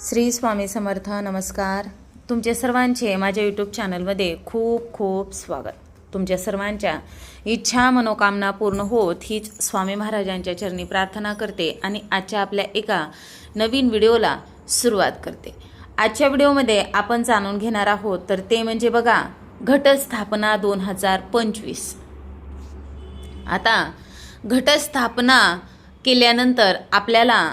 श्री स्वामी समर्थ नमस्कार. तुमचे सर्वांचे माझ्या यूट्यूब चॅनलमध्ये खूप खूप स्वागत. तुमच्या सर्वांच्या इच्छा मनोकामना पूर्ण होत हीच स्वामी महाराजांच्या चरणी प्रार्थना करते आणि आजच्या आपल्या एका नवीन व्हिडिओला सुरुवात करते. आजच्या व्हिडिओमध्ये आपण जाणून घेणार आहोत तर ते म्हणजे बघा घटस्थापना दोन हजार पंचवीस. आता घटस्थापना केल्यानंतर आपल्याला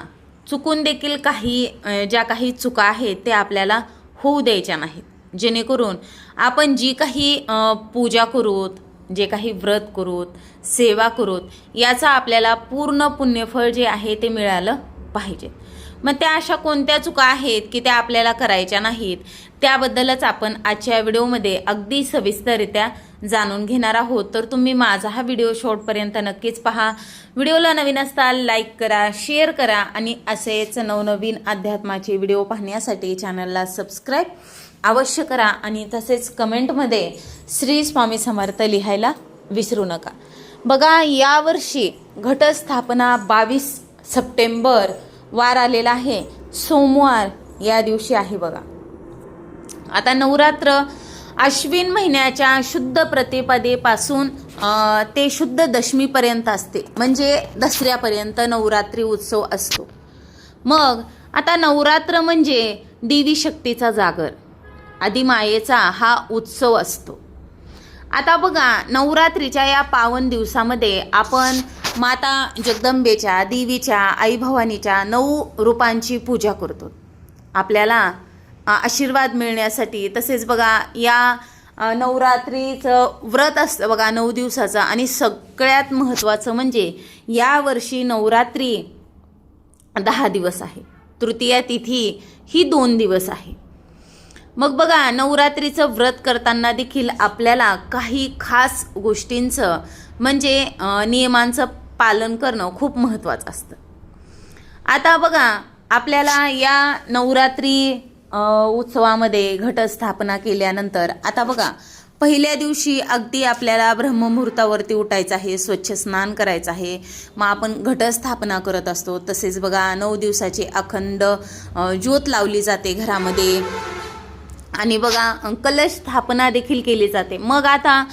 चुकून देखील काही ज्या काही चुका आहेत ते आपल्याला होऊ द्यायच्या नाहीत. जेणेकरून आपण जी काही पूजा करूत जे काही व्रत करूत सेवा करूत याचा आपल्याला पूर्ण पुण्यफळ जे आहे ते मिळालं पाहिजे. मग त्या अशा कोणत्या चुका आहेत की त्या आपल्याला करायच्या नाहीत त्याबद्दलच आपण आजच्या व्हिडिओमध्ये अगदी सविस्तररित्या जाणून घेणार आहोत. तर तुम्ही माझा हा व्हिडिओ शॉर्टपर्यंत नक्कीच पहा. व्हिडिओला नवीन असताल लाईक करा शेअर करा आणि असेच नवनवीन अध्यात्माचे व्हिडिओ पाहण्यासाठी चॅनलला सबस्क्राईब अवश्य करा आणि तसेच कमेंटमध्ये श्री स्वामी समर्थ लिहायला विसरू नका. बघा यावर्षी घटस्थापना बावीस सप्टेंबर वार आलेला आहे. सोमवार या दिवशी आहे बघा. आता नवरात्र अश्विन महिन्याच्या शुद्ध प्रतिपदेपासून ते शुद्ध दशमीपर्यंत असते. म्हणजे दसऱ्यापर्यंत नवरात्री उत्सव असतो. मग आता नवरात्र म्हणजे देवी शक्तीचा जागर. आदिमायेचा हा उत्सव असतो. आता बघा नवरात्रीच्या या पावन दिवसामध्ये आपण माता जगदंबेच्या देवीच्या आई भवानीच्या नऊ रूपांची पूजा करतो. आपल्याला आशीर्वाद मिळण्यासाठी. तसेच बघा या नवरात्रीचं व्रत असतं बघा नऊ दिवसाचं. आणि सगळ्यात महत्त्वाचं म्हणजे यावर्षी नवरात्री दहा दिवस आहे. तृतीया तिथी ही दोन दिवस आहे. मग बघा नवरात्रीचं व्रत करताना देखील आपल्याला काही खास गोष्टींचं म्हणजे नियमांचं पालन करणं खूप महत्त्वाचं असतं. आता बघा आपल्याला या नवरात्री उत्सवामध्ये घटस्थापना केल्यानंतर आता बघा पहिल्या दिवशी अगदी आपल्याला ब्रह्ममुहूर्तावरती उठायचं आहे स्वच्छ स्नान करायचं आहे मग आपण घटस्थापना करत असतो. तसेच बघा नऊ दिवसाची अखंड ज्योत लावली जाते घरामध्ये. आणि बघा कलश स्थापना देखील केली जाते. मग आता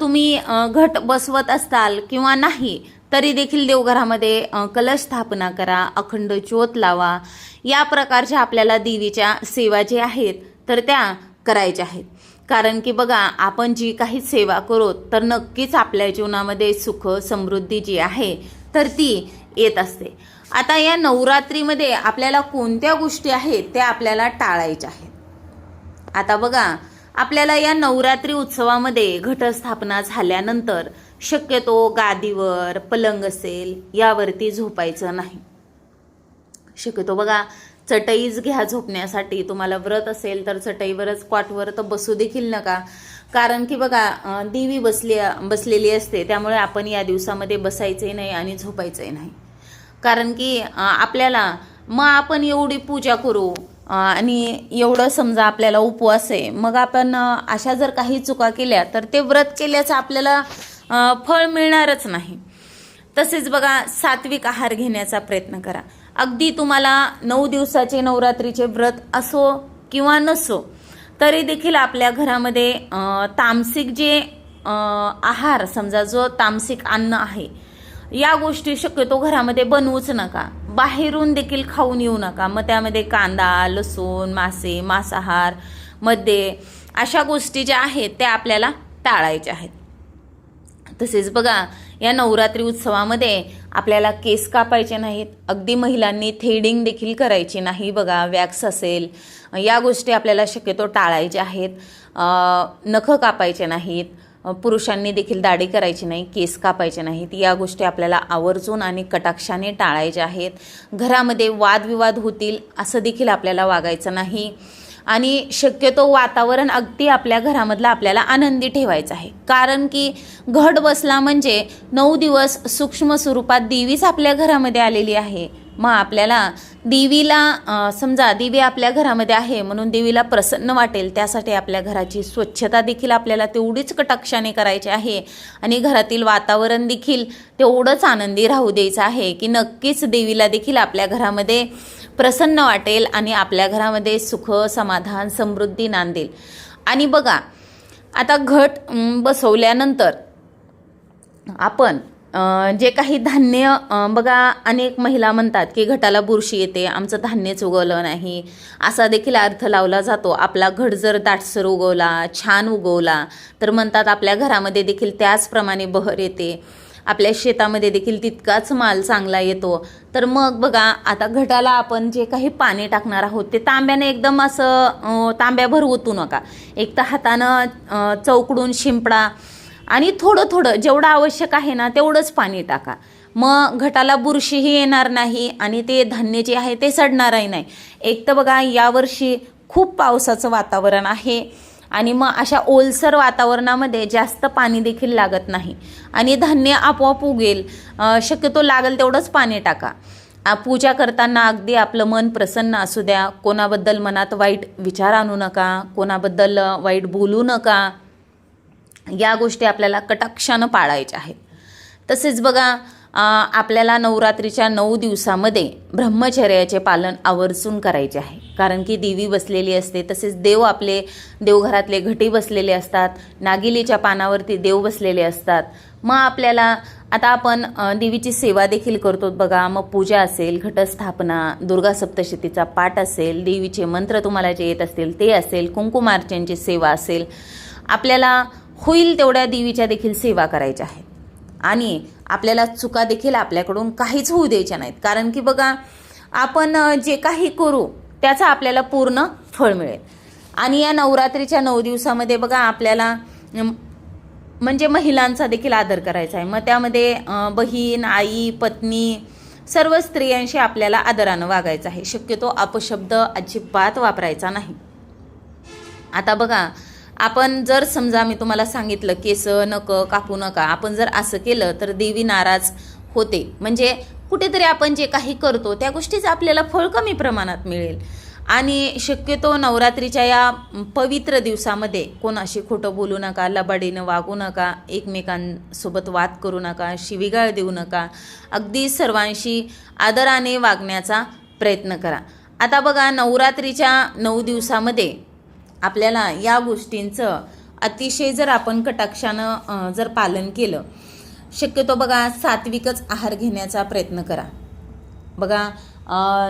तुम्ही घट बसवत असाल किंवा नाही तरी देखील देवघरामध्ये कलश स्थापना करा अखंड ज्योत लावा. या प्रकारच्या आपल्याला देवीच्या सेवा जे आहेत तर त्या करायच्या आहेत. कारण की बघा आपण जी काही सेवा करू तर नक्कीच आपल्या जीवनामध्ये सुख समृद्धी जी आहे तर ती येत असते. आता या नवरात्रीमध्ये आपल्याला कोणत्या गोष्टी आहेत त्या आपल्याला टाळायच्या आहेत. आता बघा आपल्याला या नवरात्री उत्सवामध्ये घटस्थापना झाल्यानंतर शक्यतो गादीवर पलंग असेल यावरती झोपायचं नाही. शक्यतो बघा चटईच घ्या झोपण्यासाठी. तुम्हाला व्रत असेल तर चटईवरच क्वाटवर तर बसू देखील नका. कारण की बघा देवी बसली बसलेली असते त्यामुळे आपण या दिवसामध्ये बसायचंही नाही आणि झोपायचंही नाही. कारण की आपल्याला मग आपण एवढी पूजा करू आणि एवढं समजा आपल्याला उपवास आहे मग आपण अशा जर काही चुका केल्या तर ते व्रत केल्याचं आपल्याला फळ मिळणारच नाही. तसेच बघा सात्विक आहार घेण्याचा प्रयत्न करा. अगदी तुम्हाला नऊ दिवसाचे नवरात्रीचे व्रत असो किंवा नसो तरी देखील आपल्या घरामध्ये तामसिक जे आहार समजा जो तामसिक अन्न आहे या गोष्टी शक्यतो घरामध्ये बनवूच नका. बाहेरून देखील खाऊन येऊ नका. मग त्यामध्ये कांदा लसूण मासे मांसाहारमध्ये अशा गोष्टी ज्या आहेत त्या आपल्याला टाळायच्या आहेत. तसेच बघा या नवरात्री उत्सवामध्ये आपल्याला केस कापायचे नाहीत. अगदी महिलांनी थ्रेडिंग देखील करायची नाही. बघा वॅक्स असेल या गोष्टी आपल्याला शक्यतो टाळायच्या आहेत. नखं कापायचे नाहीत. पुरुषांनी देखील दाढी करायची नाही केस कापायचे नाहीत. या गोष्टी आपल्याला आवर्जून आणि कटाक्षाने टाळायच्या आहेत. घरामध्ये वादविवाद होतील असं देखील आपल्याला वागायचं नाही. आणि शक्यतो वातावरण अगदी आपल्या घरामधलं आपल्याला आनंदी ठेवायचं आहे. कारण की घट बसला म्हणजे नऊ दिवस सूक्ष्म स्वरूपात देवीच आपल्या घरामध्ये आलेली आहे. मग आपल्याला देवीला समजा देवी आपल्या घरामध्ये आहे म्हणून देवीला प्रसन्न वाटेल त्यासाठी आपल्या घराची स्वच्छता देखील आपल्याला तेवढीच कटाक्षाने करायची आहे. आणि घरातील वातावरण देखील तेवढंच आनंदी राहू द्यायचं आहे की नक्कीच देवीला देखील आपल्या घरामध्ये प्रसन्न वाटेल आणि आपल्या घरामध्ये सुख समाधान समृद्धी नांदेल. आणि बघा आता घट बसवल्यानंतर आपण जे काही धान्य बघा अनेक महिला म्हणतात की घटाला बुरशी येते आमचं धान्यच उगवलं नाही. असा देखील अर्थ लावला जातो. आपला घट जर दाटसर उगवला छान उगवला तर म्हणतात आपल्या घरामध्ये देखील त्याचप्रमाणे बहर येते. आपल्या शेतामध्ये देखील तितकाच माल चांगला येतो. तर मग बघा आता घटाला आपण जे काही पाणी टाकणार आहोत ते तांब्याने एकदम असं तांब्याभर ओतू नका. एक तर हातानं चौकडून शिंपडा आणि थोडं थोडं जेवढं आवश्यक आहे ना तेवढंच पाणी टाका. मग घटाला बुरशीही येणार नाही आणि ते धान्य जे आहे ते सडणारही नाही. एक तर बघा यावर्षी खूप पावसाचं वातावरण आहे. आणि मग अशा ओलसर वातावरणामध्ये जास्त पाणी देखील लागत नाही. आणि धान्य आपोआप उगेल. शक्यतो लागेल तेवढंच पाणी टाका. पूजा करताना अगदी आपलं मन प्रसन्न असू द्या. कोणाबद्दल मनात वाईट विचार आणू नका. कोणाबद्दल वाईट बोलू नका. या गोष्टी आपल्याला कटाक्षानं पाळायच्या आहेत. तसेच बघा आपल्याला नवरात्रीच्या नऊ दिवसामध्ये ब्रह्मचर्याचे पालन आवर्जून करायचे आहे. कारण की देवी बसलेली असते तसेच देव आपले देवघरातले घटी बसलेले असतात नागिलीच्या पानावरती देव बसलेले असतात. मग आपल्याला आता आपण देवीची सेवा देखील करतो बघा. मग पूजा असेल घटस्थापना दुर्गा सप्तशतीचा पाठ असेल देवीचे मंत्र तुम्हाला जे येत असतील ते असेल कुंकुमार्चनची सेवा असेल. आपल्याला होईल तेवढ्या देवीच्या देखील सेवा करायच्या आहेत. आणि आपल्याला चुका देखील आपल्याकडून काहीच होऊ द्यायच्या नाहीत. कारण की बघा आपण जे काही करू त्याचं आपल्याला पूर्ण फळ मिळेल. आणि या नवरात्रीच्या नऊ दिवसामध्ये बघा आपल्याला म्हणजे महिलांचा देखील आदर करायचा आहे. मग त्यामध्ये बहीण आई पत्नी सर्व स्त्रियांशी आपल्याला आदरानं वागायचं आहे. शक्यतो अपशब्द अजिबात वापरायचा नाही. आता बघा आपण जर समजा मी तुम्हाला सांगितलं केस नकं कापू नका आपण जर असं केलं तर देवी नाराज होते. म्हणजे कुठेतरी आपण जे काही करतो त्या गोष्टीचं आपल्याला फळ कमी प्रमाणात मिळेल. आणि शक्यतो नवरात्रीच्या या पवित्र दिवसामध्ये कोणाशी खोटं बोलू नका लबाडीनं वागू नका एकमेकांसोबत वाद करू नका शिवीगाळ देऊ नका. अगदी सर्वांशी आदराने वागण्याचा प्रयत्न करा. आता बघा नवरात्रीच्या नऊ दिवसामध्ये आपल्याला या गोष्टींचं अतिशय जर आपण कटाक्षानं जर पालन केलं शक्यतो बघा सात्विकच आहार घेण्याचा प्रयत्न करा. बघा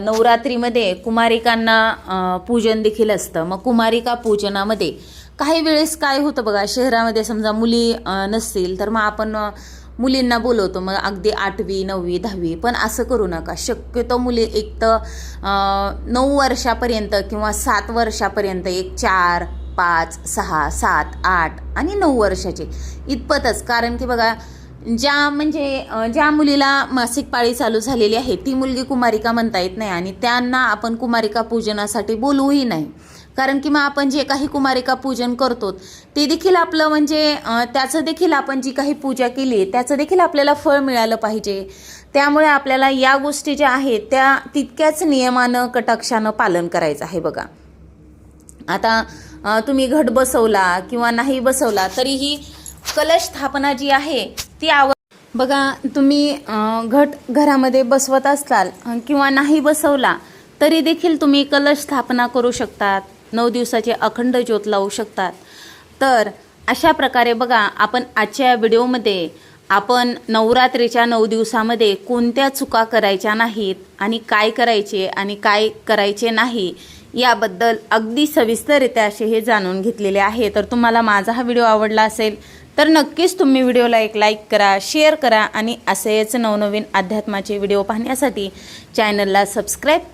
नवरात्रीमध्ये कुमारिकांना पूजन देखील असतं. मग कुमारिका पूजनामध्ये काही वेळेस काय होतं बघा शहरामध्ये समजा मुली नसतील तर मग आपण मुलींना बोलवतो मग अगदी आठवी नववी दहावी पण असं करू नका. शक्यतो मुली एक तर नऊ वर्षापर्यंत किंवा सात वर्षापर्यंत एक चार पाच सहा सात आठ आणि नऊ वर्षाचे. इतपतच. कारण की बघा ज्या म्हणजे ज्या मुलीला मासिक पाळी चालू झालेली आहे ती मुलगी कुमारिका म्हणता येत नाही आणि त्यांना आपण कुमारिका पूजनासाठी बोलवूही नाही. कारण की मग आपण जे काही कुमारिका पूजन करतो ते देखील आपलं म्हणजे त्याचं देखील आपण जी काही पूजा केली त्याचं देखील आपल्याला फळ मिळालं पाहिजे. त्यामुळे आपल्याला या गोष्टी ज्या आहेत त्या तितक्याच नियमानं कटाक्षानं पालन करायचं आहे बघा. आता तुम्ही घट बसवला किंवा नाही बसवला तरीही कलश स्थापना जी आहे ती आव बघा तुम्ही घट घरामध्ये बसवत असाल किंवा नाही बसवला तरी देखील तुम्ही कलश स्थापना करू शकतात. नऊ दिवसाचे अखंड ज्योत लावू शकतात. तर अशा प्रकारे बघा आपण आजच्या व्हिडिओमध्ये आपण नवरात्रीच्या नऊ दिवसामध्ये कोणत्या चुका करायच्या नाहीत आणि काय करायचे आणि काय करायचे नाही याबद्दल अगदी सविस्तररित्या असे हे जाणून घेतलेले आहे. तर तुम्हाला माझा हा व्हिडिओ आवडला असेल तर नक्कीच तुम्ही व्हिडिओला एक लाईक करा शेअर करा आणि असेच नवनवीन अध्यात्माचे व्हिडिओ पाहण्यासाठी चॅनलला सबस्क्राईब